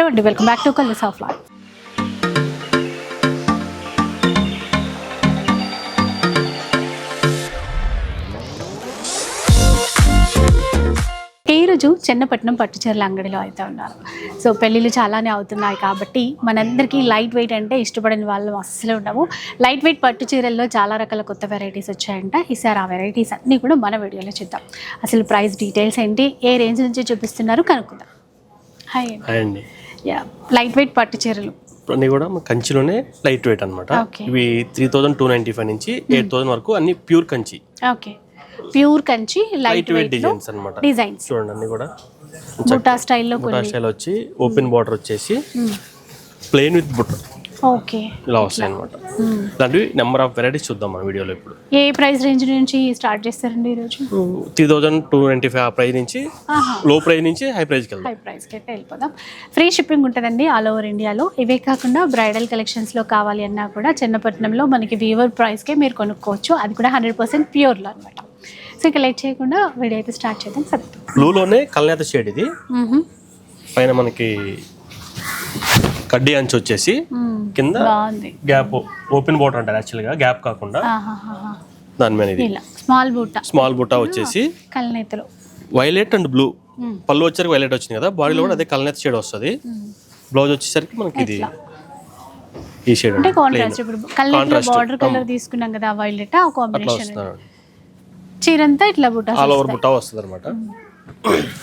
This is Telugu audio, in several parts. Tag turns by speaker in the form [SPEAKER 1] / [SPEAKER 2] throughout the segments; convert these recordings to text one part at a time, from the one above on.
[SPEAKER 1] హలో అండి welcome back to colours of life. ఈరోజు చిన్నపట్నం పట్టుచీరల అంగడిలో అయితే ఉన్నారు. సో పెళ్ళిళ్ళు చాలానే అవుతున్నాయి కాబట్టి మనందరికీ లైట్ వెయిట్ అంటే ఇష్టపడిన వాళ్ళు అస్సలు ఉండము. లైట్ వెయిట్ పట్టు చీరల్లో చాలా రకాల కొత్త వెరైటీస్ వచ్చాయంట. ఈసారి ఆ వెరైటీస్ అన్నీ కూడా మన వీడియోలో చూద్దాం. అసలు ప్రైస్ డీటెయిల్స్ ఏంటి? ఏ రేంజ్ నుంచి చూపిస్తున్నారు? కనుక్కుందాం. హాయ్
[SPEAKER 2] అండి.
[SPEAKER 1] యా. లైట్ వెయిట్ పట్టు చీరలు.
[SPEAKER 2] అన్ని కూడా కంచిలోనే లైట్ వెయిట్ అనమాట. ఇవి three thousand two ninety five నుంచి ఎయిట్ థౌసండ్ వరకు అన్ని pure Kanchi.
[SPEAKER 1] Okay pure Kanchi light
[SPEAKER 2] weight designs అనమాట
[SPEAKER 1] డిజైన్స్
[SPEAKER 2] చూడండి అన్ని కూడా.
[SPEAKER 1] బుటా స్టైల్లో
[SPEAKER 2] బుటా స్టైల్ వచ్చి ఓపెన్ బార్డర్ వచ్చేసి ప్లెయిన్ విత్ బుట్ట
[SPEAKER 1] ఓకే.
[SPEAKER 2] ఇలా వస్తాయి అనమాట ఇలాంటివి నెంబర్ ఆఫ్ వెరైటీస్ చూద్దాం మన వీడియోలో ఇప్పుడు.
[SPEAKER 1] ఏ ప్రైస్ రేంజ్ నుంచి స్టార్ట్ చేస్తారండి ఈరోజు
[SPEAKER 2] three thousand two ninety five ఆ ప్రైస్ నుంచి లో ప్రైస్ నుంచి హై ప్రైస్కి వెళ్దాం.
[SPEAKER 1] హై ప్రైస్కి అయితే వెళ్ళిపోదాం. ఫ్రీ షిప్పింగ్ ఉంటుందండి ఆల్ ఓవర్ ఇండియాలో ఇవే కాకుండా బ్రైడల్ కలెక్షన్స్లో కావాలి అన్నా కూడా చిన్నపట్నంలో మనకి వీవర్ ప్రైస్కే మీరు కొనుక్కోవచ్చు. అది కూడా హండ్రెడ్ పర్సెంట్ ప్యూర్లో అనమాట సో ఇక లేట్ చేయకుండా వీడియో అయితే స్టార్ట్ చేద్దాం. సరే.
[SPEAKER 2] బ్లూలోనే కల్నేత షేడ్ ఇది. పైన మనకి కడ్డీ అంచు వచ్చేసి కింద గ్యాప్ ఓపెన్ బోర్డర్ అంటారు యాక్చువల్గా గ్యాప్ కాకుండా. దాని మీద ఇది.
[SPEAKER 1] స్మాల్ బూట.
[SPEAKER 2] స్మాల్ బుట్టా వచ్చేసి
[SPEAKER 1] కల్నేతలు
[SPEAKER 2] వైలెట్ అండ్ బ్లూ. పళ్ళు వచ్చేసరికి వైలెట్ వచ్చింది కదా బాడీలో కూడా అదే కల్నేత షేడ్ వస్తుంది. బ్లౌజ్ వచ్చేసరికి మనకి ఇది ఈ షేడ్
[SPEAKER 1] అంటే కాంట్రాస్ట్ ఇప్పుడు బార్డర్ కలర్ తీసుకున్నాం కదా వైలెట్ ఆ కాంబినేషన్ చీరంతా ఇట్లా బూట
[SPEAKER 2] ఆల్ ఓవర్ బుట్టా వస్తుంది అనమాట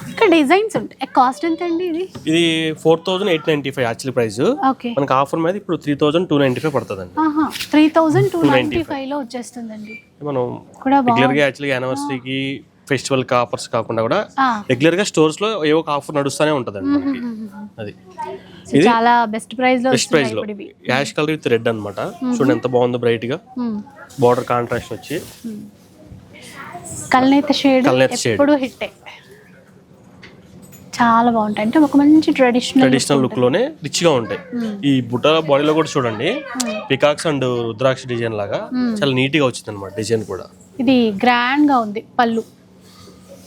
[SPEAKER 1] ఇక్కడ డిజైన్స్ ఉంటాయి. కాస్ట్ ఎంత అండి ఇది?
[SPEAKER 2] ఇది four thousand eight ninety five actual price.
[SPEAKER 1] Okay.
[SPEAKER 2] మనకి ఆఫర్ మీద ఇప్పుడు three thousand two ninety five పడుతుందండి.
[SPEAKER 1] ఆహా త్రీ థౌజండ్ టూ నైంటీ ఫైవ్లో వచ్చేస్తుందండి.
[SPEAKER 2] మనం రెగ్యులర్గా యాక్చువల్గా యానివర్సరీకి ఫెస్టివల్ ఆఫర్స్ కాకుండా కూడా. రెగ్యులర్గా స్టోర్స్లో ఏవో ఒక ఆఫర్ నడుస్తూనే ఉంటదండి మనకి. అది.
[SPEAKER 1] సో చాలా బెస్ట్ ప్రైస్లో
[SPEAKER 2] బెస్ట్
[SPEAKER 1] ప్రైస్లో
[SPEAKER 2] యాష్ కలర్ విత్ రెడ్ అన్నమాట. చూడండి ఎంత బాగుందో
[SPEAKER 1] బ్రైట్గా.
[SPEAKER 2] బార్డర్ కాంట్రాస్ట్ వచ్చి.
[SPEAKER 1] కల్నేత షేడ్. ఎప్పుడు హిట్టే చాలా బాగుంటాయి. అంటే ఒక మంచి ట్రెడిషనల్
[SPEAKER 2] ట్రెడిషనల్ లుక్లోనే రిచ్గా ఉంటాయి ఈ బుట్ట బాడీలో కూడా చూడండి. పికాక్స్ అండ్ రుద్రాక్ష డిజైన్ లాగా చాలా నీట్గా వచ్చింది అనమాట డిజైన్ కూడా.
[SPEAKER 1] ఇది గ్రాండ్గా ఉంది పళ్ళు.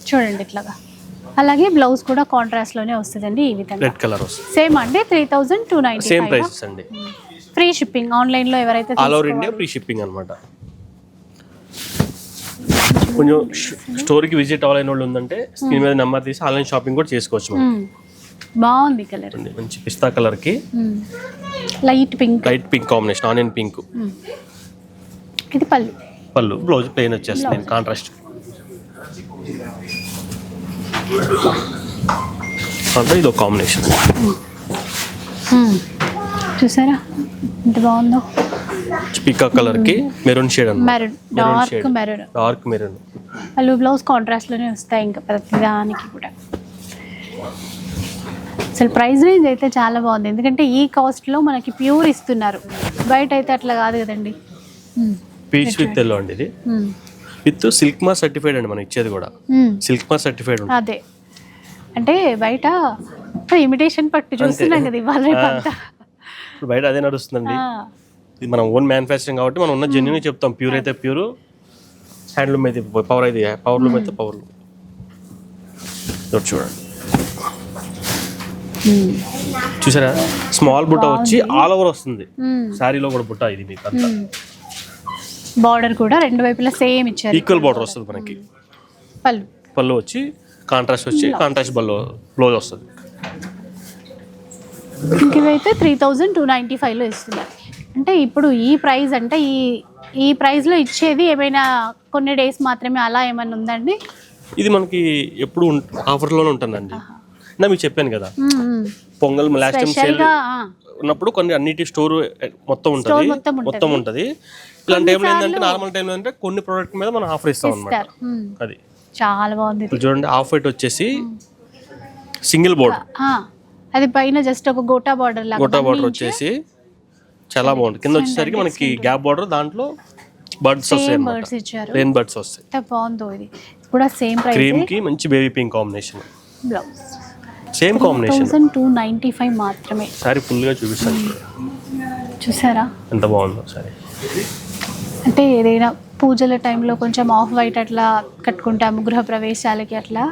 [SPEAKER 1] చూడండి ఇట్లాగా. అలాగే బ్లౌజ్ కూడా కాంట్రాస్ట్లోనే వస్తుందండి ఈ విధంగా.
[SPEAKER 2] రెడ్ కలర్ వస్తుంది.
[SPEAKER 1] సేమ్ అంటే three thousand two ninety
[SPEAKER 2] same prices అండి.
[SPEAKER 1] ఫ్రీ షిప్పింగ్ ఆన్లైన్లో ఎవరైతే
[SPEAKER 2] all over India free shipping అనమాట కొంచెం స్టోర్కి విజిట్ అవ్వాలని వాళ్ళు ఉందంటే స్క్రీన్ మీద నెంబర్ తీసి ఆన్లైన్ షాపింగ్ కూడా చేసుకోవచ్చు మనం.
[SPEAKER 1] బాగుంది కలర్.
[SPEAKER 2] మంచి పిస్తా కలర్కి
[SPEAKER 1] light pink.
[SPEAKER 2] Light pink combination onion pink.
[SPEAKER 1] ఇది పళ్ళు.
[SPEAKER 2] పళ్ళు. బ్లౌజ్ ప్లెయిన్ వచ్చేస్తుంది కాంట్రాస్ట్. అంటే ఇది ఒక కాంబినేషన్.
[SPEAKER 1] చూసారా? ఎంత బాగుందో?
[SPEAKER 2] పికా కలర్కి మెరూన్ షేడ్ అన్నమాట.
[SPEAKER 1] Maroon. Dark maroon.
[SPEAKER 2] Dark maroon.
[SPEAKER 1] వాళ్ళు బ్లౌజ్ కాంట్రాస్ట్లోనే వస్తాయి ఇంకా ప్రతిదానికి కూడా. అసలు ప్రైస్ రేంజ్ అయితే చాలా బాగుంది. ఎందుకంటే ఈ కాస్ట్లో మనకి ప్యూర్ ఇస్తున్నారు. బయట అయితే అట్లా కాదు కదండి.
[SPEAKER 2] పీచ్ విత్ ఎల్లో అండి ఇది. విత్ సిల్క్ మార్ సర్టిఫైడ్ అండి మనం ఇచ్చేది కూడా. సిల్క్ మార్ సర్టిఫైడ్
[SPEAKER 1] అదే. అంటే బయట ఇమిటేషన్ పట్టు చూస్తున్నాం కదా ఇవాళ
[SPEAKER 2] బయట అదే నడుస్తుందండి. ఇది మనం ఓన్ మ్యానుఫ్యాక్చరింగ్ కాబట్టి మనం ఉన్న జెన్యున్ చెప్తాం. ప్యూర్ అయితే ప్యూర్ హ్యాండ్లూమ్ అయితే పవర్ అయితే పవర్ లూమ్ అయితే పవర్ లూమ్ చూడండి.
[SPEAKER 1] మ్మ్.
[SPEAKER 2] చూసారా? స్మాల్ బుట్ట వచ్చి ఆల్ ఓవర్ వస్తుంది. శారీలో కూడా బుట్ట ఇది మీకు అంతా.
[SPEAKER 1] బార్డర్ కూడా రెండు వైపులా సేమ్ ఇచ్చారు.
[SPEAKER 2] ఈక్వల్ బార్డర్ వస్తుంది మనకి.
[SPEAKER 1] పళ్ళు.
[SPEAKER 2] పళ్ళు వచ్చి కాంట్రాస్ట్ వచ్చి కాంట్రాస్ట్ బల్లో బ్లౌజ్ వస్తుంది.
[SPEAKER 1] ఇంక ఇవైతే త్రీ థౌజండ్ టూ నైంటీ ఫైవ్లో ఇస్తున్నారు. అంటే ఇప్పుడు ఈ ప్రైస్ అంటే ఈ ఈ ప్రైస్లో ఇచ్చేది ఏమైనా కొన్ని డేస్ మాత్రమే అలా ఏమైనా ఉందండి?
[SPEAKER 2] ఇది మనకి ఎప్పుడు ఆఫర్లోనే ఉంటుందండి. నా మీకు చెప్పాను కదా. పొంగల్ లాస్ట్ టైం సేల్ ఉన్నప్పుడు కొన్ని అన్నిటి స్టోర్ మొత్తం ఉంటుంది.
[SPEAKER 1] మొత్తం ఉంటది.
[SPEAKER 2] ఇలాంటి టైంలో ఏంటంటే నార్మల్ టైంలో ఏంటంటే కొన్ని ప్రోడక్ట్ మీద మనం ఆఫర్ ఇస్తాం అనమాట. అది.
[SPEAKER 1] చాలా బాగుంది
[SPEAKER 2] చూడండి ఆఫ్ వైట్ వచ్చేసి సింగిల్ బోర్డ్
[SPEAKER 1] ఆ, అది పైన జస్ట్ ఒక గోటా బార్డర్ లాగా
[SPEAKER 2] గొట్టా బార్డర్ వచ్చేసి చాలా బాగుంటుంది. కింద వచ్చేసరికి మనకి గ్యాప్ బార్డర్ దాంట్లో బర్డ్స్ వస్తాయి
[SPEAKER 1] బర్డ్స్ ఇచ్చారు.
[SPEAKER 2] రెయిన్ బర్డ్స్ వస్తాయి.
[SPEAKER 1] ఎంత బాగుందో ఇది. కూడా సేమ్ ప్రైస్
[SPEAKER 2] క్రీమ్కి మంచి baby pink combination
[SPEAKER 1] blouse
[SPEAKER 2] same combination
[SPEAKER 1] thousand two ninety five మాత్రమే.
[SPEAKER 2] సారీ ఫుల్గా చూపిస్తాను
[SPEAKER 1] చూసారా?
[SPEAKER 2] ఎంత బాగుందో సారీ
[SPEAKER 1] అంటే ఏదైనా పూజల టైంలో కొంచెం ఆఫ్ వైట్ అట్లా కట్టుకుంటాము గృహ ప్రవేశాలకి అట్లా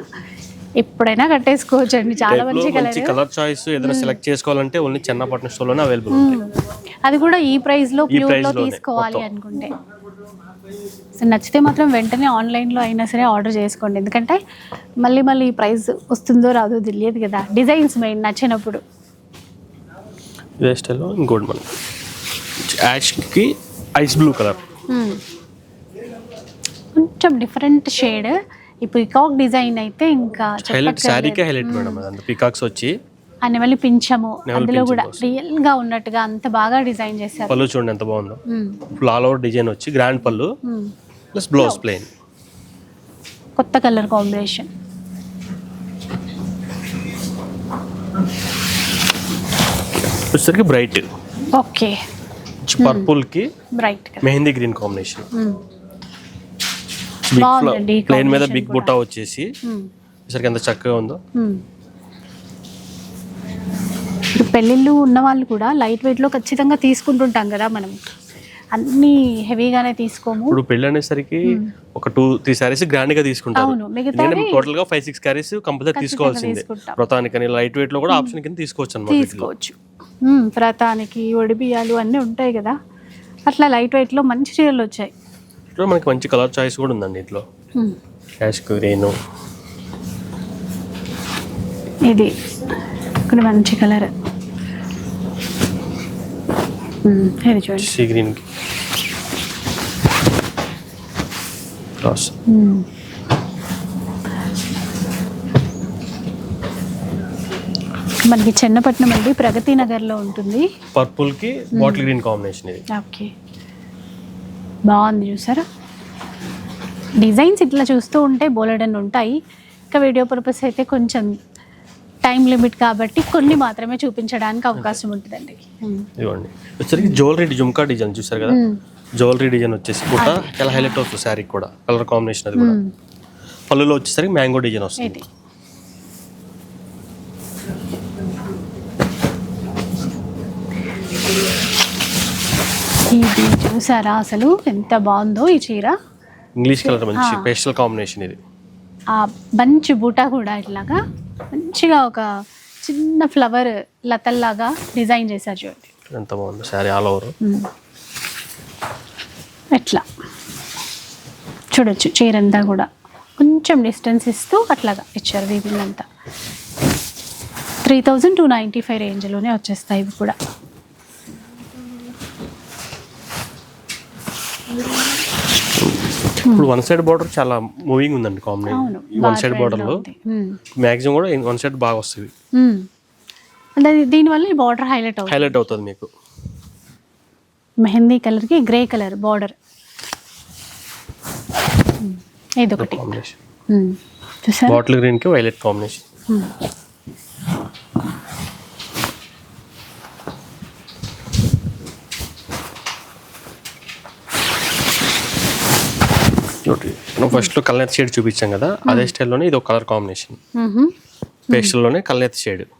[SPEAKER 1] ఎప్పుడైనా కట్టేసుకోవచ్చు అండి చాలా మంచి కలర్.
[SPEAKER 2] కలర్ చాయిస్ ఏదైనా సెలెక్ట్ చేసుకోవాలంటే ఓన్లీ చెన్నపట్నం స్టోర్లోనే అవైలబుల్ ఉంటాయి.
[SPEAKER 1] అది కూడా ఈ ప్రైస్లో
[SPEAKER 2] ప్యూర్లో
[SPEAKER 1] తీసుకోవాలి. అనుకుంటే. సో నచ్చితే మాత్రం వెంటనే ఆన్లైన్లో అయినా సరే ఆర్డర్ చేసుకోండి. ఎందుకంటే మళ్ళీ మళ్ళీ ఈ ప్రైస్ వస్తుందో రాదో తెలియదు కదా. డిజైన్స్ మెయిన్ నచ్చినప్పుడు.
[SPEAKER 2] ఇదే స్టైల్లో ఇంకోటి ఐస్ బ్లూ కలర్.
[SPEAKER 1] కొంచెం డిఫరెంట్ షేడ్ ఈ పికాక్ డిజైన్ అయితే ఇంకా
[SPEAKER 2] హైలైట్
[SPEAKER 1] చెప్పక్కర్లేదు.
[SPEAKER 2] హైలైట్ మేడం పికాక్స్ వచ్చి
[SPEAKER 1] ఆ నెమలి పింఛము
[SPEAKER 2] నెమలి
[SPEAKER 1] అందులో కూడా. రియల్గా ఉన్నట్టుగా అంత బాగా డిజైన్ చేశారు.
[SPEAKER 2] పళ్ళు చూడండి ఎంత బాగుందో. ఫుల్ ఆల్ ఓవర్ డిజైన్ వచ్చి grand pallu. Plus blouse plain
[SPEAKER 1] కొత్త కలర్ కాంబినేషన్
[SPEAKER 2] వచ్చేసరికి bright
[SPEAKER 1] okay
[SPEAKER 2] పర్పుల్కి
[SPEAKER 1] bright
[SPEAKER 2] mehndi green combination plain మీద బిగ్. బుట్టా వచ్చేసి. వచ్చేసరికి ఎంత చక్కగా ఉందో.
[SPEAKER 1] ఇప్పుడు పెళ్ళిళ్ళు ఉన్న వాళ్ళు కూడా లైట్ వెయిట్లో ఖచ్చితంగా తీసుకుంటుంటాం కదా మనం. అన్ని హెవీగానే తీసుకోము.
[SPEAKER 2] ఇప్పుడు పెళ్ళి అనేసరికి ఒక టూ త్రీ సారీస్
[SPEAKER 1] గ్రాండ్గా మిగతావి
[SPEAKER 2] టోటల్గా ఫైవ్ సిక్స్ సారీస్ కంపల్సరీ తీసుకోవాల్సిందే.
[SPEAKER 1] తీసుకుంటాం.
[SPEAKER 2] వ్రతానికని లైట్ వెయిట్లో కూడా ఆప్షన్ కింద తీసుకోవచ్చు అనమాట
[SPEAKER 1] తీసుకోవచ్చు. వ్రతానికి ఒడిబియ్యాలు అన్నీ ఉంటాయి కదా. అట్లా లైట్ వెయిట్లో మంచి చీరలు వచ్చాయి.
[SPEAKER 2] ఇక్కడ మనకి మంచి కలర్ చాయిస్ కూడా ఉందండి ఇంట్లో.
[SPEAKER 1] మ్మ్.
[SPEAKER 2] Ash green.
[SPEAKER 1] ఇది ఇక్కడ మంచి కలర్. ఇది చూడండి.
[SPEAKER 2] Sea green. క్రాస్.
[SPEAKER 1] మనకి చెన్నపట్నం అండి ప్రగతి నగర్లో ఉంటుంది.
[SPEAKER 2] పర్పుల్కి బాటిల్ గ్రీన్ కాంబినేషన్ ఇది.
[SPEAKER 1] ఓకే. బాగుంది చూసారా? డిజైన్స్ ఇట్లా చూస్తూ ఉంటే బోలెడన్ ఉంటాయి. ఇంకా వీడియో పర్పస్ అయితే కొంచెం టైం లిమిట్ కాబట్టి కొన్ని మాత్రమే చూపించడానికి అవకాశం ఉంటుందండి.
[SPEAKER 2] ఇదిగోండి వచ్చేసరికి జ్యువెలరీ జుమ్కా డిజైన్ చూసారు కదా. జ్యువెలరీ డిజైన్ వచ్చేసి కూడా చాలా హైలైట్ అవుతుంది శారీ కూడా కలర్ కాంబినేషన్ అది కూడా. పళ్ళులో వచ్చేసరికి మ్యాంగో డిజైన్ వస్తుంది.
[SPEAKER 1] ఇది చూసారా అసలు? ఎంత బాగుందో ఈ చీర?
[SPEAKER 2] ఇంగ్లీష్ కలర్ మంచి పేస్టల్ కాంబినేషన్ ఇది.
[SPEAKER 1] ఆ బంచ్ బూటా కూడా ఇట్లాగా మంచిగా ఒక చిన్న ఫ్లవర్ లతల్లాగా డిజైన్ చేశారు చూడండి.
[SPEAKER 2] ఎంత బాగుంది శారీ ఆల్ ఓవర్.
[SPEAKER 1] ఎట్లా? చూడొచ్చు చీర అంతా కూడా. కొంచెం డిస్టెన్స్ ఇస్తూ అట్లాగా ఇచ్చారు వీవింగ్ అంతా. Three thousand two ninety five రేంజ్లోనే వచ్చేస్తాయి ఇవి కూడా.
[SPEAKER 2] ఇప్పుడు వన్ సైడ్ బార్డర్ చాలా మూవింగ్ ఉందండి కాంబినేషన్ వన్ సైడ్ బార్డర్లో
[SPEAKER 1] మ్మ్.
[SPEAKER 2] మ్యాక్సిమం కూడా వన్ సైడ్ బాగా వస్తుంది.
[SPEAKER 1] అంటే దీనివల్ల ఈ బార్డర్ హైలైట్ అవుతుంది.
[SPEAKER 2] హైలైట్ అవుతుంది మీకు.
[SPEAKER 1] మెహందీ కలర్కి గ్రే కలర్ బార్డర్. ఇదొకటి.
[SPEAKER 2] బాటిల్ గ్రీన్కి వైలెట్ కాంబినేషన్. ఫస్ట్లో కలర్ షేడ్ చూపించాం కదా అదే స్టైల్లోనే ఇది ఒక కలర్ కాంబినేషన్. పేస్టల్లోనే కలర్ షేడ్ ఇది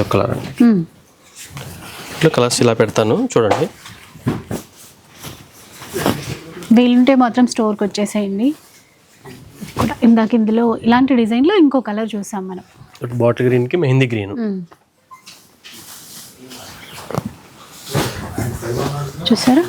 [SPEAKER 2] ఒక కలర్ అండి. ఇట్లా కలర్స్ ఇలా పెడతాను చూడండి.
[SPEAKER 1] వీలుంటే మాత్రం స్టోర్కి వచ్చేసేయండి. కూడా ఇందాక ఇందులో ఇలాంటి డిజైన్లో ఇంకో కలర్ చూసాం మనం.
[SPEAKER 2] బాటిల్ గ్రీన్కి మెహందీ గ్రీన్
[SPEAKER 1] చూసారా.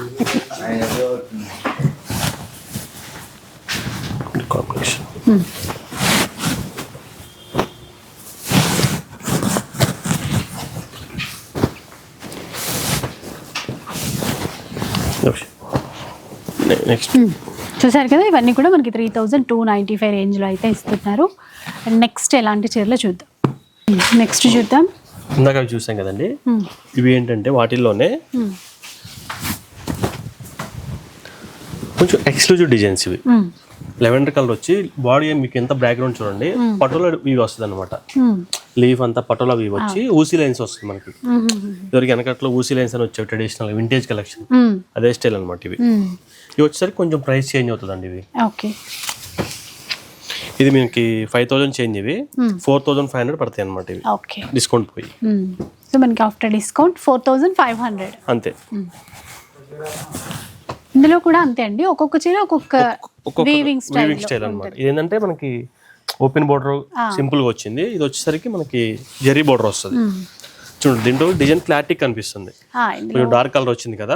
[SPEAKER 2] నెక్స్ట్.
[SPEAKER 1] చూసారు కదా ఇవన్నీ కూడా మనకి three thousand two ninety five రేంజ్లో అయితే ఇస్తున్నారు. నెక్స్ట్ ఎలాంటి చీరలో చూద్దాం. నెక్స్ట్ చూద్దాం.
[SPEAKER 2] ఇందాక చూసాం కదండి. ఇవి ఏంటంటే వాటిల్లోనే కొంచెం ఎక్స్క్లూజివ్ డిజైన్స్ ఇవి. లెవెండర్ కలర్ వచ్చి బాడీ మీకు ఎంత బ్యాక్గ్రౌండ్ చూడండి పటోలా వీవ్ వస్తుంది అనమాట. లీఫ్ అంతా పటోలా వీవ్ వచ్చి ఊసీ లైన్స్ వస్తుంది మనకి.
[SPEAKER 1] మ్మ్.
[SPEAKER 2] ఇదివరకు వెనకట్లో ఊసీ లైన్స్ అని వచ్చాయి ట్రెడిషనల్ వింటేజ్ కలెక్షన్. అదే స్టైల్ అనమాట ఇవి. ఇవి వచ్చేసరికి కొంచెం ప్రైస్ చేంజ్ అవుతుందండి ఇవి.
[SPEAKER 1] ఓకే.
[SPEAKER 2] ఇది మీకు ఫైవ్ థౌసండ్ చేంజ్ ఇవి. ఫోర్ థౌసండ్ ఫైవ్ హండ్రెడ్ పడతాయి అనమాట ఇవి.
[SPEAKER 1] ఓకే.
[SPEAKER 2] డిస్కౌంట్ పోయి.
[SPEAKER 1] సో మనకి after discount four thousand five hundred
[SPEAKER 2] అంతే.
[SPEAKER 1] ఇందులో కూడా అంతే అండి. ఒక్కొక్క చీర ఒక్కొక్క వీవింగ్ స్టైల్
[SPEAKER 2] అనమాట ఇది ఏంటంటే మనకి ఓపెన్ బోర్డర్ సింపుల్గా వచ్చింది. ఇది వచ్చేసరికి మనకి జెరీ బోర్డర్ వస్తుంది. చూడండి దీంట్లో డిజైన్ క్లారిటీ కనిపిస్తుంది. కొంచెం డార్క్ కలర్ వచ్చింది కదా.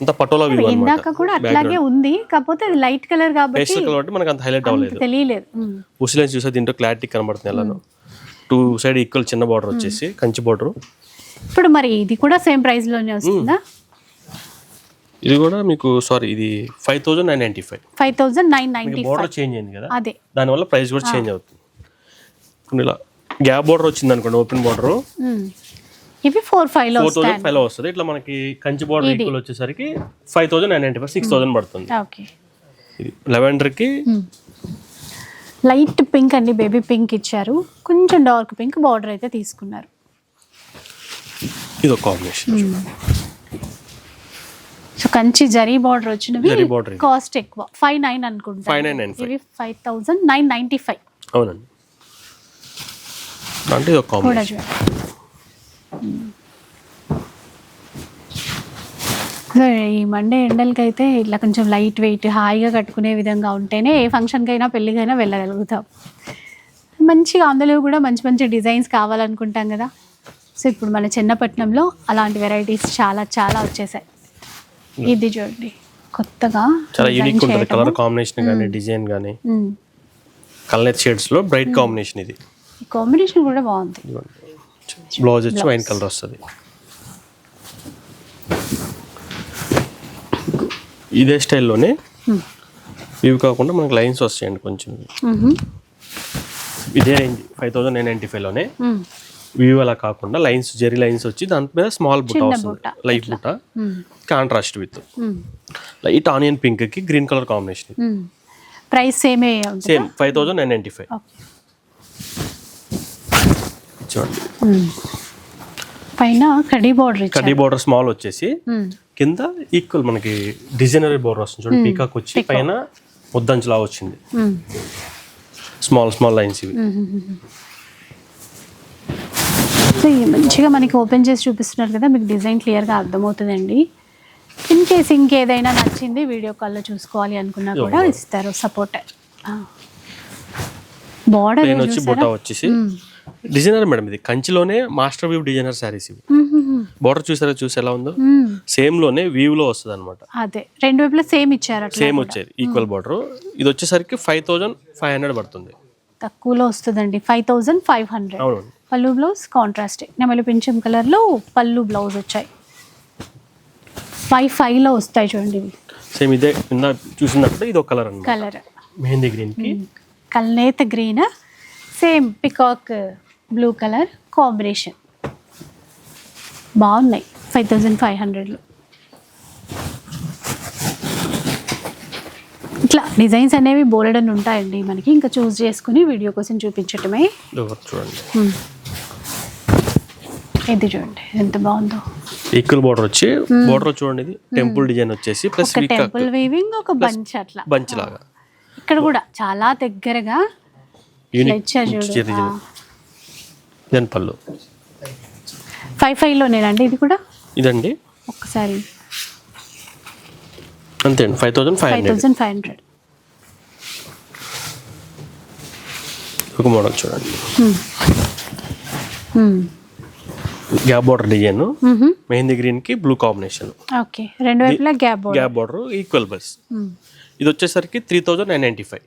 [SPEAKER 2] అంత పటోలా వ్యూ
[SPEAKER 1] ఇందాక కూడా అట్లాగే ఉంది. కాకపోతే అది లైట్ కలర్ కాబట్టి
[SPEAKER 2] కలర్ మనకి అంత హైలైట్ అవ్వలేదు.
[SPEAKER 1] తెలియలేదు. ఉమ్.
[SPEAKER 2] ఉసిలెన్స్ చూస్తే దీంట్లో క్లారిటీ కనబడుతుంది ఎలానో. టూ సైడ్ ఈక్వల్ చిన్న బార్డర్ వచ్చేసి కంచి బార్డర్
[SPEAKER 1] ఇప్పుడు మరి ఇది కూడా సేమ్ ప్రైస్లోనే వస్తుందా?
[SPEAKER 2] ఇది కూడా మీకు సారీ ఇది five thousand nine ninety five
[SPEAKER 1] five thousand nine ninety
[SPEAKER 2] border change అయింది కదా?
[SPEAKER 1] అదే.
[SPEAKER 2] దానివల్ల ప్రైస్ కూడా చేంజ్ అవుతుంది. ఇలా గ్యాప్ బార్డర్ వచ్చింది అనుకోండి ఓపెన్ బార్డర్.
[SPEAKER 1] ఇవి ఫోర్ ఫైవ్లో
[SPEAKER 2] ఫోర్ థౌసండ్ ఫైవ్లో వస్తుంది. ఇట్లా మనకి కంచి బార్డర్ ఈక్వల్ వచ్చేసరికి five thousand nine ninety five six thousand పడుతుంది
[SPEAKER 1] ఓకే.
[SPEAKER 2] ఇది లెవెండర్కి
[SPEAKER 1] లైట్ పింక్ అండి బేబీ పింక్ ఇచ్చారు. కొంచెం డార్క్ పింక్ బార్డర్ అయితే తీసుకున్నారు.
[SPEAKER 2] ఇది ఒక combination
[SPEAKER 1] so Kanchi zari border వచ్చినవి. కాస్ట్ ఎక్కువ. ఫైవ్ నైన్ అనుకుంటా
[SPEAKER 2] 5995.
[SPEAKER 1] ఇవి five thousand nine ninety five
[SPEAKER 2] అవునండి. అంటే
[SPEAKER 1] ఈ మండే ఎండలకి అయితే ఇట్లా కొంచెం లైట్ వెయిట్ హాయిగా కట్టుకునే విధంగా ఉంటేనే ఏ ఫంక్షన్కైనా పెళ్ళికైనా వెళ్ళగలుగుతాం. మంచిగా అందులో కూడా మంచి మంచి డిజైన్స్ కావాలనుకుంటాం కదా. సో ఇప్పుడు మన చిన్నపట్నంలో అలాంటి వెరైటీస్ చాలా చాలా వచ్చేసాయి. ఇది చూడండి. కొత్తగా
[SPEAKER 2] చాలా యూనిక్ ఉంటుంది. కలర్ కాంబినేషన్ కానీ డిజైన్ కానీ. కలర్ షేడ్స్లో బ్రైట్ కాంబినేషన్ ఇది.
[SPEAKER 1] ఈ కాంబినేషన్ కూడా బాగుంది.
[SPEAKER 2] బ్లౌజ్ వచ్చి వైన్ కలర్ వస్తుంది. ఇదే స్టైల్లోనే. ఇవి కాకుండా మనకి లైన్స్ వస్తాయండి కొంచెం. ఇదే range five thousand nine ninety ఫైవ్లోనే. View అలా కాకుండా లైన్స్ జెరీ లైన్స్ వచ్చి దాని మీద స్మాల్ బుట్ట వస్తుంది లైట్ బుట్ట. Contrast with. లైట్ ఆనియన్ పింక్కి గ్రీన్ కలర్ కాంబినేషన్.
[SPEAKER 1] ప్రైస్ సేమే
[SPEAKER 2] same five thousand nine ninety five. చూడండి.
[SPEAKER 1] పైన కడి బార్డర్
[SPEAKER 2] కడ్డీ బార్డర్ స్మాల్ వచ్చేసి. కింద ఈక్వల్ మనకి డిజైనరీ బోర్డర్ వస్తుంది చూడండి పీకాక్ వచ్చి పైన ముద్దంచులా వచ్చింది. స్మాల్ స్మాల్ లైన్స్ ఇవి.
[SPEAKER 1] సో మంచిగా మనకి ఓపెన్ చేసి చూపిస్తున్నారు కదా మీకు డిజైన్ క్లియర్గా అర్థమవుతుందండి. ఇన్ కేస్ ఇంకేదైనా నచ్చింది వీడియో కాల్లో చూసుకోవాలి అనుకున్నా కూడా ఇస్తారు సపోర్ట్ బార్డర్
[SPEAKER 2] వచ్చి బుట్ట వచ్చేసి డిజైనర్ మేడం ఇది. కంచిలోనే మాస్టర్ వ్యూ డిజైనర్ శారీస్ ఇవి. బోర్డర్ చూసారా చూసి ఎలా ఉందో సేమ్లోనే వ్యూ లో వస్తుంది అనమాట
[SPEAKER 1] అదే రెండు వైపులా సేమ్ ఇచ్చారు
[SPEAKER 2] సేమ్ వచ్చేది ఈక్వల్ బోర్డర్ ఇది వచ్చేసరికి ఫైవ్ థౌజండ్ ఫైవ్ హండ్రెడ్ పడుతుంది.
[SPEAKER 1] తక్కువలో వస్తుందండి ఫైవ్ థౌజండ్ ఫైవ్ హండ్రెడ్
[SPEAKER 2] అవును
[SPEAKER 1] పళ్ళు బ్లౌజ్ కాంట్రాస్ట్ నెమలి పింఛం కలర్లో పళ్ళు బ్లౌజ్ వచ్చాయి. ఫైవ్ ఫైవ్లో వస్తాయి చూడండి ఇవి.
[SPEAKER 2] సేమ్ ఇదే చూసినప్పుడు ఇది ఒక కలర్
[SPEAKER 1] కలర్
[SPEAKER 2] మెహందీ గ్రీన్కి.
[SPEAKER 1] కల్నేత green same peacock blue colour combination బాగున్నాయి ఫైవ్ థౌజండ్ ఫైవ్ హండ్రెడ్లో ఇట్లా డిజైన్స్ అనేవి బోలెడన్ ఉంటాయండి మనకి. ఇంకా చూస్ చేసుకుని వీడియో కోసం చూపించటమే.
[SPEAKER 2] చూడండి.
[SPEAKER 1] Hmm. ఇది చూడండి ఎంత బాగుందో.
[SPEAKER 2] ఈక్వల్ బోర్డర్ వచ్చి బోర్డర్ చూడండి ఇది. టెంపుల్ డిజైన్ వచ్చేసి ప్లస్
[SPEAKER 1] టెంపుల్ వీవింగ్ ఒక బంచ్ అట్లా.
[SPEAKER 2] బంచ్ లాగా.
[SPEAKER 1] ఇక్కడ కూడా చాలా దగ్గరగా
[SPEAKER 2] ఇదని పళ్ళు.
[SPEAKER 1] ఫైవ్ ఫైవ్లోనేనండి ఇది కూడా?
[SPEAKER 2] ఇదండి.
[SPEAKER 1] ఒక్కసారి
[SPEAKER 2] అంతే అండి five thousand five
[SPEAKER 1] five thousand five hundred
[SPEAKER 2] ఒక మోడల్ చూడండి. Gap border design. మెహందీ గ్రీన్కి బ్లూ కాంబినేషన్
[SPEAKER 1] ఓకే. రెండు వైపులా gap border.
[SPEAKER 2] Gap border equal bus ఇది వచ్చేసరికి three thousand nine ninety five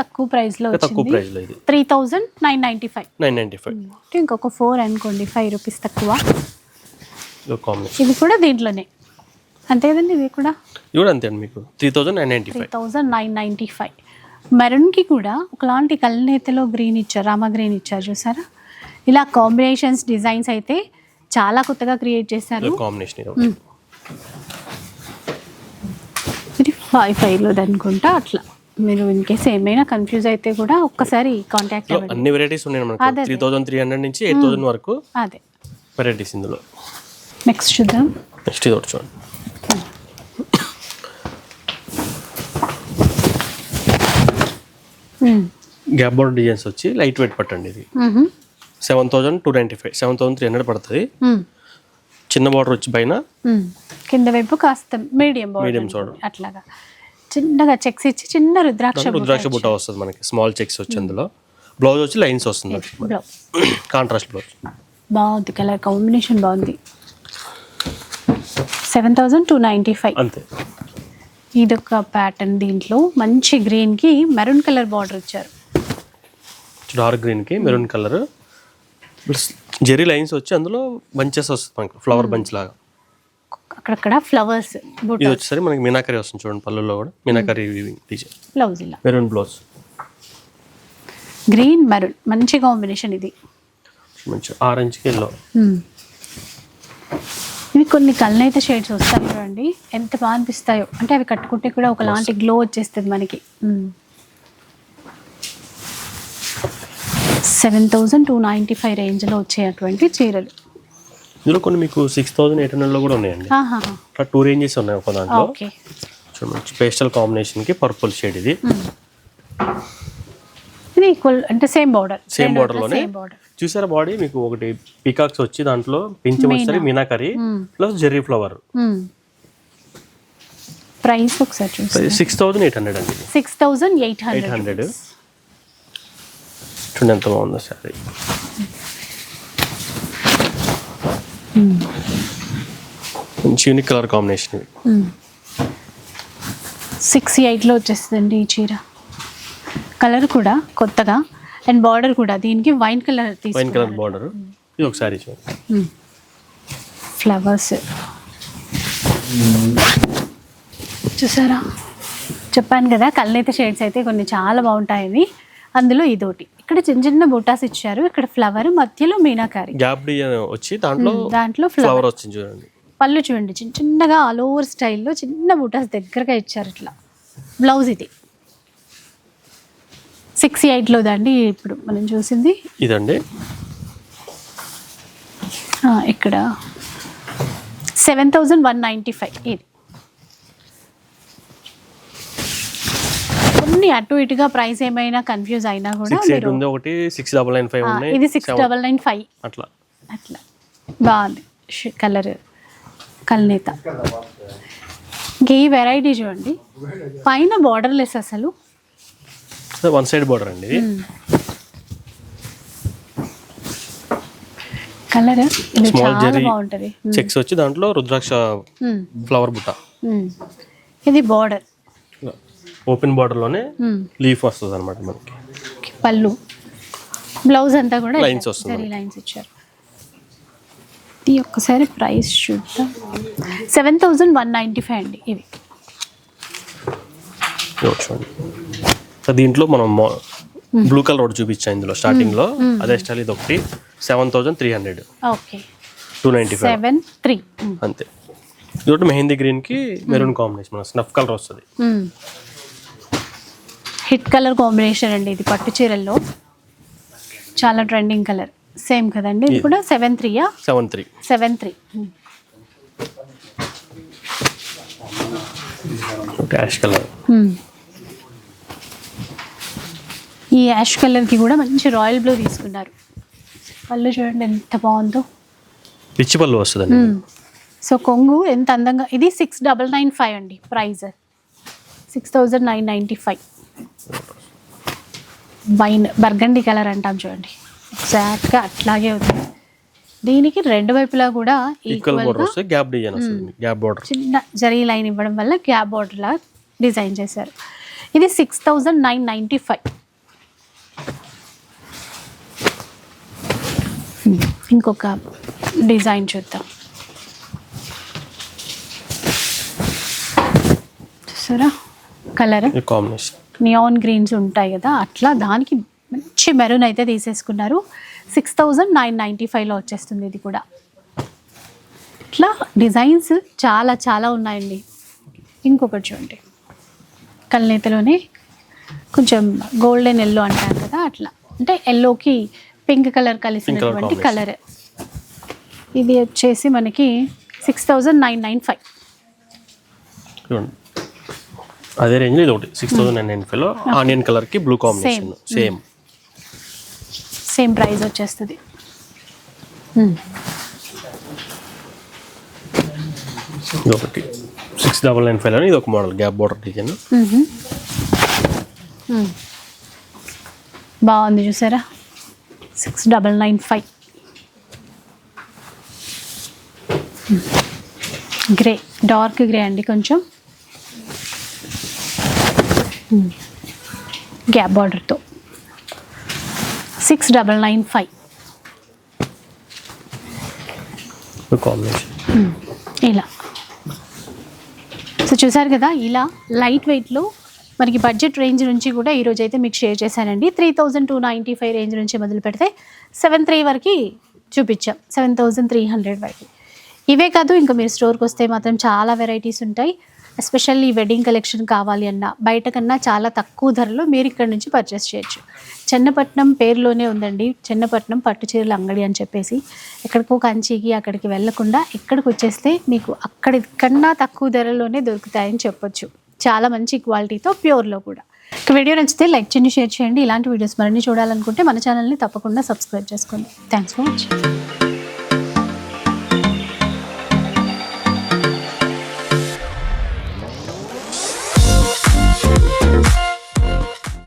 [SPEAKER 1] తక్కువ ప్రైస్లో
[SPEAKER 2] తక్కువ
[SPEAKER 1] వచ్చింది.
[SPEAKER 2] ప్రైస్లో ఇది
[SPEAKER 1] three thousand nine ninety five
[SPEAKER 2] nine ninety five
[SPEAKER 1] ఇంకొక ఫోర్ అనుకోండి ఫైవ్ రూపీస్ తక్కువ.
[SPEAKER 2] ఇది
[SPEAKER 1] కూడా దీంట్లోనే. అంతే కదండి ఇది కూడా?
[SPEAKER 2] ఇది కూడా అంతే అండి మీకు. Three thousand nine ninety five
[SPEAKER 1] thousand nine ninety five మెరూన్కి కూడా ఒకలాంటి కళ్ళనేతలో గ్రీన్ ఇచ్చారు రామ గ్రీన్ ఇచ్చారు చూసారా? ఇలా కాంబినేషన్స్ డిజైన్స్ అయితే చాలా కొత్తగా క్రియేట్ చేశారు.
[SPEAKER 2] కాంబినేషన్ ఇది
[SPEAKER 1] ఫైవ్ ఫైవ్లో అనుకుంటా అట్లా. మీరు ఇన్ కేస్ ఏమైనా కన్ఫ్యూజ్ అయితే కూడా ఒక్కసారి కాంటాక్ట్
[SPEAKER 2] అన్ని వెరైటీస్ ఉన్నాయి మనకు. త్రీ థౌసండ్ త్రీ హండ్రెడ్ నుంచి ఎయిట్ థౌసండ్ వరకు
[SPEAKER 1] అదే.
[SPEAKER 2] వెరైటీస్ ఇందులో.
[SPEAKER 1] నెక్స్ట్ చూద్దాం.
[SPEAKER 2] నెక్స్ట్ ఇది ఒకటి చూడండి. గ్యాప్ బోర్డ్ డిజైన్స్ వచ్చి లైట్ వెయిట్ పట్టండి ఇది. Seven thousand two ninety five seven thousand three hundred పడుతుంది.
[SPEAKER 1] మ్మ్.
[SPEAKER 2] చిన్న బార్డర్ వచ్చి పైన
[SPEAKER 1] ఉమ్. కింద వైపు కాస్త మీడియం
[SPEAKER 2] Medium
[SPEAKER 1] బార్డర్ అట్లాగా. చిన్నగా చెక్స్ ఇచ్చి చిన్న రుద్రాక్ష
[SPEAKER 2] రుద్రాక్ష బుట్ట వస్తుంది మనకి. స్మాల్ చెక్స్ వచ్చి అందులో. బ్లౌజ్ వచ్చి లైన్స్ వస్తుంది కాంట్రాస్ట్ బ్లౌజ్
[SPEAKER 1] బాగుంది కలర్ కాంబినేషన్ బాగుంది. Seven thousand two ninety five
[SPEAKER 2] అంతే.
[SPEAKER 1] ఇదొక ప్యాటర్న్ దీంట్లో. మంచి గ్రీన్కి మెరూన్ కలర్ బార్డర్ ఇచ్చారు.
[SPEAKER 2] డార్క్ గ్రీన్కి మెరూన్ కలర్ జెరీ లైన్స్ వచ్చి అందులో బంచెస్ వస్తుంది మనకి ఫ్లవర్ బంచ్ లాగా.
[SPEAKER 1] అక్కడక్కడ ఫ్లవర్స్
[SPEAKER 2] ఇది వచ్చేసరికి మనకి మీనాకరీ వస్తుంది చూడండి పళ్ళులో కూడా. మీనాకరీ డిజైన్
[SPEAKER 1] బ్లౌజ్ ఇలా.
[SPEAKER 2] మెరూన్ బ్లౌజ్
[SPEAKER 1] గ్రీన్ మెరూన్ మంచి కాంబినేషన్ ఇది.
[SPEAKER 2] మంచి ఆరెంజ్కి ఎల్లో.
[SPEAKER 1] ఇవి కొన్ని కళ్ళనైతే షేడ్స్ వస్తాయి చూడండి. ఎంత బాగా అనిపిస్తాయో. అంటే అవి కట్టుకుంటే కూడా ఒకలాంటి గ్లో వచ్చేస్తుంది మనకి. Seven thousand two ninety five రేంజ్లో వచ్చేటువంటి చీరలు.
[SPEAKER 2] ఇందులో కొన్ని మీకు సిక్స్ థౌసండ్ ఎయిట్ హండ్రెడ్లో కూడా ఉన్నాయండి. అట్లా టూ రేంజెస్ ఉన్నాయి ఒక దాంట్లో. చూడండి పేస్టల్ కాంబినేషన్కి పర్పుల్ షేడ్ ఇది.
[SPEAKER 1] ఇది ఈక్వల్ అంటే సేమ్ బార్డర్.
[SPEAKER 2] Same
[SPEAKER 1] border.
[SPEAKER 2] చూసారా బాడీ? మీకు ఒకటి పీకాక్స్ వచ్చి దాంట్లో పింఛం వచ్చేసరికి meenakari plus zari flower.
[SPEAKER 1] Price ఒకసారి చూసి
[SPEAKER 2] సిక్స్ థౌసండ్ ఎయిట్ హండ్రెడ్ అండి
[SPEAKER 1] six thousand eight
[SPEAKER 2] eight
[SPEAKER 1] hundred.
[SPEAKER 2] Hundred చూడండి ఎంత బాగుందో సారీ మంచి యూనిక్ కలర్ కాంబినేషన్ ఇది
[SPEAKER 1] సిక్స్ ఎయిట్లో వచ్చేస్తుందండి ఈ చీర. కలర్ కూడా కొత్తగా అండ్ బార్డర్ కూడా దీనికి wine colour
[SPEAKER 2] wine colour border ఇది ఒక సారీ చూడండి
[SPEAKER 1] ఫ్లవర్స్ చూసారా? చెప్పాను కదా కళ్ళైతే షేడ్స్ అయితే కొన్ని చాలా బాగుంటాయని. అందులో ఇదోటి ఇక్కడ చిన్న చిన్న బుటాస్ ఇచ్చారు. ఇక్కడ ఫ్లవర్ మధ్యలో మీనాకారి.
[SPEAKER 2] గ్యాప్ వచ్చి దాంట్లో
[SPEAKER 1] దాంట్లో ఫ్లవర్
[SPEAKER 2] వచ్చింది చూడండి.
[SPEAKER 1] పళ్ళు చూడండి చిన్న చిన్నగా ఆల్ ఓవర్ స్టైల్లో చిన్న బుటాస్ దగ్గరగా ఇచ్చారు ఇట్లా. బ్లౌజ్ ఇది. సిక్స్ ఎయిట్లో దండి ఇప్పుడు మనం చూసింది.
[SPEAKER 2] ఇదండి.
[SPEAKER 1] ఆ, ఇక్కడ. Seven thousand one ninety five ఇది. కొన్ని అటు ఇటుగా ప్రైస్ ఏమైనా కన్ఫ్యూజ్ అయినా కూడా
[SPEAKER 2] సిక్స్ ఎయిట్
[SPEAKER 1] మీరు
[SPEAKER 2] ఉంది ఒకటి సిక్స్ డబల్ నైన్ ఫైవ్ ఉన్నాయి.
[SPEAKER 1] ఇది సిక్స్ డబల్ నైన్ ఫైవ్.
[SPEAKER 2] అట్లా.
[SPEAKER 1] అట్లా. బాగుంది. కలర్. కల్నేత. ఇంక ఈ వెరైటీ చూడండి. పైన బార్డర్లెస్ అసలు.
[SPEAKER 2] వన్ సైడ్ బార్డర్ అండి
[SPEAKER 1] కలర్ ఇది
[SPEAKER 2] స్మాల్ జెరీ
[SPEAKER 1] బాగుంటది.
[SPEAKER 2] చెక్స్ వచ్చి దాంట్లో రుద్రాక్ష. ఫ్లవర్ బుట్ట.
[SPEAKER 1] ఇది బార్డర్
[SPEAKER 2] ఓపెన్ బార్డర్లోనే లీఫ్ వస్తుంది అనమాట మనకి.
[SPEAKER 1] పళ్ళు. బ్లౌజ్ అంతా కూడా
[SPEAKER 2] Lines వస్తుంది
[SPEAKER 1] లైన్స్ ఇచ్చారు. ఇది ఒక్కసారి ప్రైస్ చూద్దాం. Seven thousand one ninety five అండి ఇవి.
[SPEAKER 2] చూడండి. దీంట్లో మనం బ్లూ కలర్ ఒకటి చూపించాం ఇందులో స్టార్టింగ్లో. అదే స్టైల్ ఇది ఒకటి. Seven thousand three hundred
[SPEAKER 1] okay
[SPEAKER 2] two ninety five
[SPEAKER 1] seven three
[SPEAKER 2] అంతే. ఇది ఒకటి మెహందీ గ్రీన్కి మెరూన్ కాంబినేషన్ మన స్నఫ్ కలర్ వస్తుంది.
[SPEAKER 1] హిట్ కలర్ కాంబినేషన్ అండి ఇది పట్టు చీరల్లో. చాలా ట్రెండింగ్ కలర్. సేమ్ కదండి? ఇది కూడా seven త్రీయా
[SPEAKER 2] seven three.
[SPEAKER 1] Seven three.
[SPEAKER 2] Ash colour.
[SPEAKER 1] ఈ యాష్ కలర్కి కూడా మంచి రాయల్ బ్లూ తీసుకున్నారు. పళ్ళు చూడండి ఎంత బాగుందో.
[SPEAKER 2] పిచ్చి పళ్ళు వస్తుందండి
[SPEAKER 1] సో కొంగు ఎంత అందంగా ఇది సిక్స్ డబల్ నైన్ ఫైవ్ అండి price six thousand nine ninety five wine burgundy colour అంటాం చూడండి. ఎగ్జాక్ట్గా అట్లాగే ఉంది. దీనికి రెండు వైపులా కూడా
[SPEAKER 2] equal border gap design gap border
[SPEAKER 1] చిన్న జరీ లైన్ ఇవ్వడం వల్ల గ్యాప్ బార్డర్లా డిజైన్ చేశారు. ఇది six thousand nine ninety five ఇంకొక డిజైన్ చూద్దాం. చూసారా? కలర్?
[SPEAKER 2] కాంబినేషన్.
[SPEAKER 1] నియాన్ గ్రీన్స్ ఉంటాయి కదా అట్లా దానికి మంచి మెరూన్ అయితే తీసేసుకున్నారు. సిక్స్ థౌజండ్ నైన్ నైంటీ ఫైవ్లో వచ్చేస్తుంది ఇది కూడా. ఇట్లా డిజైన్స్ చాలా చాలా ఉన్నాయండి. ఇంకొకటి చూడండి. కల్నేతలోనే కొంచెం గోల్డెన్ ఎల్లో అంటారు కదా అట్లా. అంటే ఎల్లోకి పింక్ కలర్ కలిసినటువంటి. కలర్ ఇది వచ్చేసి మనకి six thousand nine nine five
[SPEAKER 2] అదే రేంజ్ ఇది ఒకటి. సిక్స్ థౌసండ్ నైన్ నైన్ ఫైవ్లో ఆనియన్ కలర్కి blue combination same
[SPEAKER 1] same price వచ్చేస్తుంది.
[SPEAKER 2] ఇది ఒకటి సిక్స్ డబల్ నైన్ ఫైవ్ అని ఇది ఒక మోడల్ గ్యాప్ బోర్డర్ డిజైన్.
[SPEAKER 1] బాగుంది చూసారా? Six double nine five. Grey dark grey అండి కొంచెం. గ్యాప్ బార్డర్తో సిక్స్ డబల్ నైన్ ఫైవ్ ఇలా సో చూసారు కదా ఇలా లైట్ వెయిట్లో మనకి బడ్జెట్ రేంజ్ నుంచి కూడా ఈరోజు అయితే మీకు షేర్ చేశానండి. Three thousand two ninety five range నుంచి మొదలు పెడితే సెవెన్ త్రీ వరకు చూపించాం. సెవెన్ థౌజండ్ త్రీ హండ్రెడ్ వరకు. ఇవే కాదు ఇంకా మీరు స్టోర్కి వస్తే మాత్రం చాలా వెరైటీస్ ఉంటాయి. ఎస్పెషల్లీ వెడ్డింగ్ కలెక్షన్ కావాలి అన్నా బయట కన్నా చాలా తక్కువ ధరలో మీరు ఇక్కడ నుంచి పర్చేస్ చేయొచ్చు. చెన్నపట్నం పేరులోనే ఉందండి. చెన్నపట్నం పట్టు చీరల అంగడి అని చెప్పేసి. ఎక్కడికో కంచికి అక్కడికి వెళ్ళకుండా ఇక్కడికి వచ్చేస్తే మీకు అక్కడి కన్నా తక్కువ ధరలోనే దొరుకుతాయని చెప్పొచ్చు. చాలా మంచి క్వాలిటీతో ప్యూర్లో కూడా. ఇక వీడియో నచ్చితే లైక్ చేయండి షేర్ చేయండి. ఇలాంటి వీడియోస్ మరిన్ని చూడాలనుకుంటే మన ఛానల్ని తప్పకుండా సబ్స్క్రైబ్ చేసుకోండి. Thanks for watching